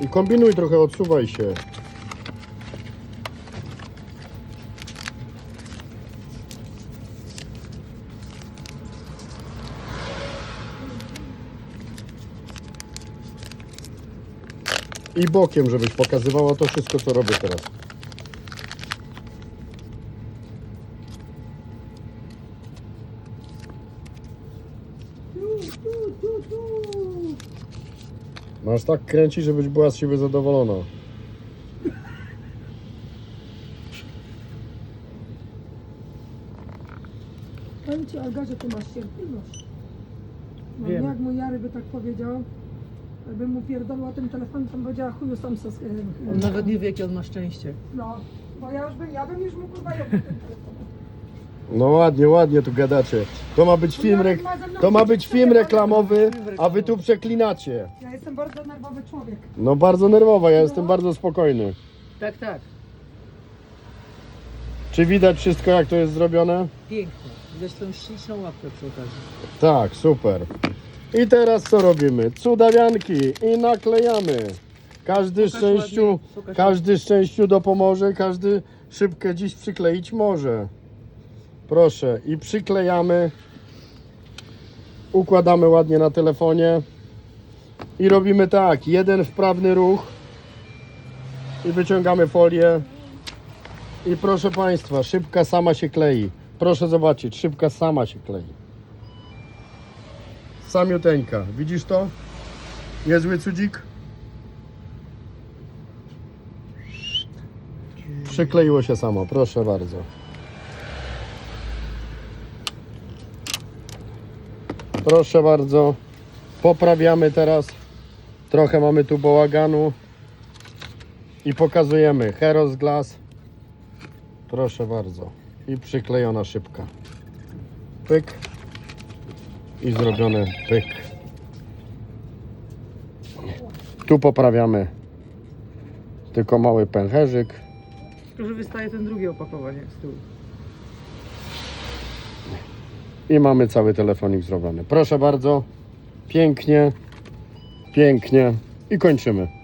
I kombinuj trochę, odsuwaj się. I bokiem, żebyś pokazywała to wszystko, co robię teraz. Masz tak kręcić, żebyś była z siebie zadowolona. Powiem Ci, Olga, że Ty masz cierpliwość. No Wiem. jak mój Jary by tak powiedział, bym mu pierdolła tym telefonem, to bym powiedziała chuju sam se... On nawet nie wie, jakie on ma szczęście. No, bo ja już bym, ja bym już mu kurwa ją tym telefonem. No ładnie, ładnie tu gadacie. To ma być film, rek... to ma być film reklamowy, a wy tu przeklinacie. Ja jestem bardzo nerwowy człowiek. No bardzo nerwowa, ja jestem bardzo spokojny. Tak, tak. Czy widać wszystko jak to jest zrobione? Pięknie. Widać tą śliczną łapkę przy okazji. Tak, super. I teraz co robimy? Cudawianki i naklejamy. Każdy Pokaż szczęściu, ładnie, pokaż każdy szczęściu dopomoże, każdy szybkę dziś przykleić może. Proszę i przyklejamy. Układamy ładnie na telefonie. I robimy tak, jeden wprawny ruch i wyciągamy folię. I proszę Państwa, szybka sama się klei. Proszę zobaczyć, szybka sama się klei. Samiuteńka. Widzisz to? Niezły cudzik? Przykleiło się samo, proszę bardzo. Proszę bardzo. Poprawiamy teraz. Trochę mamy tu bałaganu. I pokazujemy Heros Glass. Proszę bardzo. I przyklejona szybka. Pyk. I zrobione pyk. Tu poprawiamy tylko mały pęcherzyk. Tylko, że wystaje ten drugie opakowanie z tyłu. I mamy cały telefonik zrobiony. Proszę bardzo. Pięknie. Pięknie. I kończymy.